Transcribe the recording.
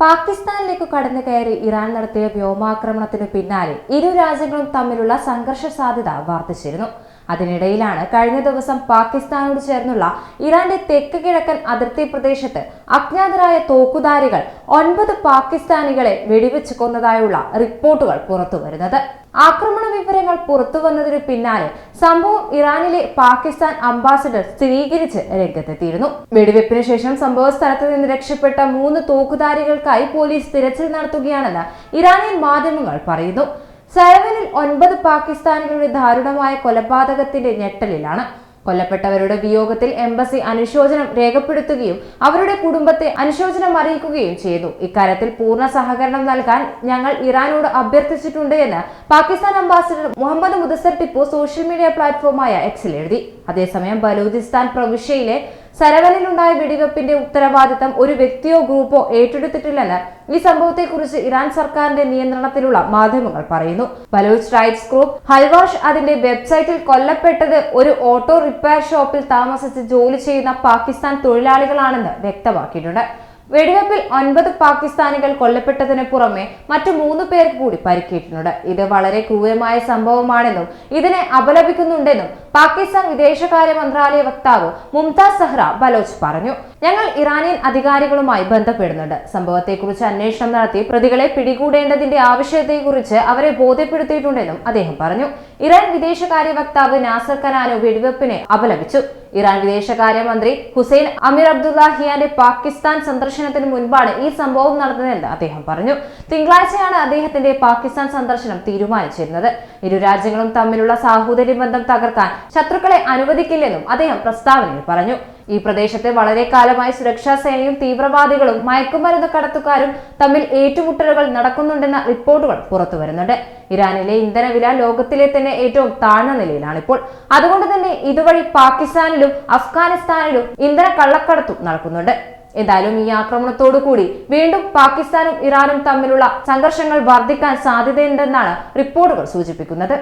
പാകിസ്ഥാനിലേക്ക് കടന്നു കയറി ഇറാൻ നടത്തിയ വ്യോമാക്രമണത്തിന് പിന്നാലെ ഇരു രാജ്യങ്ങളും തമ്മിലുള്ള സംഘർഷ സാധ്യത വർദ്ധിച്ചിരുന്നു. അതിനിടയിലാണ് കഴിഞ്ഞ ദിവസം പാകിസ്ഥാനോട് ചേർന്നുള്ള ഇറാന്റെ തെക്ക് കിഴക്കൻ അതിർത്തി പ്രദേശത്ത് അജ്ഞാതരായ തോക്കുധാരികൾ ഒൻപത് പാകിസ്ഥാനികളെ വെടിവെച്ച് കൊന്നതായുള്ള റിപ്പോർട്ടുകൾ പുറത്തുവരുന്നത്. ആക്രമണ വിവരങ്ങൾ പുറത്തു വന്നതിനു പിന്നാലെ സംഭവം ഇറാനിലെ പാകിസ്ഥാൻ അംബാസഡർ സ്ഥിരീകരിച്ച് രംഗത്തെത്തിയിരുന്നു. വെടിവെപ്പിന് ശേഷം സംഭവ സ്ഥലത്ത് നിന്ന് രക്ഷപ്പെട്ട മൂന്ന് തോക്കുധാരികൾക്കായി പോലീസ് തിരച്ചിൽ നടത്തുകയാണെന്ന് ഇറാനിയൻ മാധ്യമങ്ങൾ പറയുന്നു. സൈവനിൽ ഒൻപത് പാകിസ്ഥാനികളുടെ ദാരുണമായ കൊലപാതകത്തിന്റെ ഞെട്ടലിലാണ്. കൊല്ലപ്പെട്ടവരുടെ വിയോഗത്തിൽ എംബസി അനുശോചനം രേഖപ്പെടുത്തുകയും അവരുടെ കുടുംബത്തെ അനുശോചനം അറിയിക്കുകയും ചെയ്തു. ഇക്കാര്യത്തിൽ പൂർണ സഹകരണം നൽകാൻ ഞങ്ങൾ ഇറാനോട് അഭ്യർത്ഥിച്ചിട്ടുണ്ട് എന്ന് Pakistan ambassador Muhammad Mudassar Tipu social media പ്ലാറ്റ്ഫോമായ എക്സിൽ എഴുതി. അതേസമയം ബലൂചിസ്ഥാൻ പ്രവിശ്യയിലെ സരവനിലുണ്ടായ വെടിവെപ്പിന്റെ ഉത്തരവാദിത്തം ഒരു വ്യക്തിയോ ഗ്രൂപ്പോ ഏറ്റെടുത്തിട്ടില്ലെന്ന് ഈ സംഭവത്തെക്കുറിച്ച് ഇറാൻ സർക്കാരിന്റെ നിയന്ത്രണത്തിലുള്ള മാധ്യമങ്ങൾ പറയുന്നു. ബലൂച്ച് റൈറ്റ്സ് ഗ്രൂപ്പ് ഹൽവാഷ് അതിന്റെ വെബ്സൈറ്റിൽ കൊല്ലപ്പെട്ടത് ഒരു ഓട്ടോ റിപ്പയർ ഷോപ്പിൽ താമസിച്ച് ജോലി ചെയ്യുന്ന പാകിസ്ഥാൻ തൊഴിലാളികളാണെന്ന് വ്യക്തമാക്കിയിട്ടുണ്ട്. വെടിവെപ്പിൽ ഒൻപത് പാകിസ്ഥാനികൾ കൊല്ലപ്പെട്ടതിന് പുറമെ മറ്റു മൂന്ന് പേർക്ക് കൂടി പരിക്കേറ്റിട്ടുണ്ട്. ഇത് വളരെ ക്രൂരമായ സംഭവമാണെന്നും ഇതിനെ അപലപിക്കുന്നുണ്ടെന്നും പാകിസ്ഥാൻ വിദേശകാര്യ മന്ത്രാലയ വക്താവ് മുംതാസ് സഹ്റ ബലോച്ച് പറഞ്ഞു. ഞങ്ങൾ ഇറാനിയൻ അധികാരികളുമായി ബന്ധപ്പെടുന്നുണ്ട്. സംഭവത്തെക്കുറിച്ച് അന്വേഷണം നടത്തി പ്രതികളെ പിടികൂടേണ്ടതിന്റെ ആവശ്യത്തെക്കുറിച്ച് അവരെ ബോധ്യപ്പെടുത്തിയിട്ടുണ്ടെന്നും അദ്ദേഹം പറഞ്ഞു. ഇറാൻ വിദേശകാര്യ വക്താവ് നാസർ കനാനു വെടിവെപ്പിനെ അപലപിച്ചു. ഇറാൻ വിദേശകാര്യമന്ത്രി ഹുസൈൻ അമീർ അബ്ദുല്ലാഹിയാന്റെ പാകിസ്ഥാൻ സന്ദർശനത്തിന് മുൻപാണ് ഈ സംഭവം നടന്നതെന്ന് അദ്ദേഹം പറഞ്ഞു. തിങ്കളാഴ്ചയാണ് അദ്ദേഹത്തിന്റെ പാകിസ്ഥാൻ സന്ദർശനം തീരുമാനിച്ചിരുന്നത്. ഇരു രാജ്യങ്ങളും തമ്മിലുള്ള സാഹോദര്യ ബന്ധം തകർക്കാൻ ശത്രുക്കളെ അനുവദിക്കില്ലെന്നും അദ്ദേഹം പ്രസ്താവനയിൽ പറഞ്ഞു. ഈ പ്രദേശത്തെ വളരെ കാലമായി സുരക്ഷാ സേനയും തീവ്രവാദികളും മയക്കുമരുന്ന് കടത്തുകാരും തമ്മിൽ ഏറ്റുമുട്ടലുകൾ നടക്കുന്നുണ്ടെന്ന റിപ്പോർട്ടുകൾ പുറത്തു വരുന്നുണ്ട്. ഇറാനിലെ ഇന്ധനവില ലോകത്തിലെ തന്നെ ഏറ്റവും താഴ്ന്ന നിലയിലാണിപ്പോൾ. അതുകൊണ്ട് തന്നെ ഇതുവഴി പാകിസ്ഥാനിലും അഫ്ഗാനിസ്ഥാനിലും ഇന്ധന കള്ളക്കടത്തും നടക്കുന്നുണ്ട്. എന്തായാലും ഈ ആക്രമണത്തോടു കൂടി വീണ്ടും പാകിസ്ഥാനും ഇറാനും തമ്മിലുള്ള സംഘർഷങ്ങൾ വർദ്ധിക്കാൻ സാധ്യതയുണ്ടെന്നാണ് റിപ്പോർട്ടുകൾ സൂചിപ്പിക്കുന്നത്.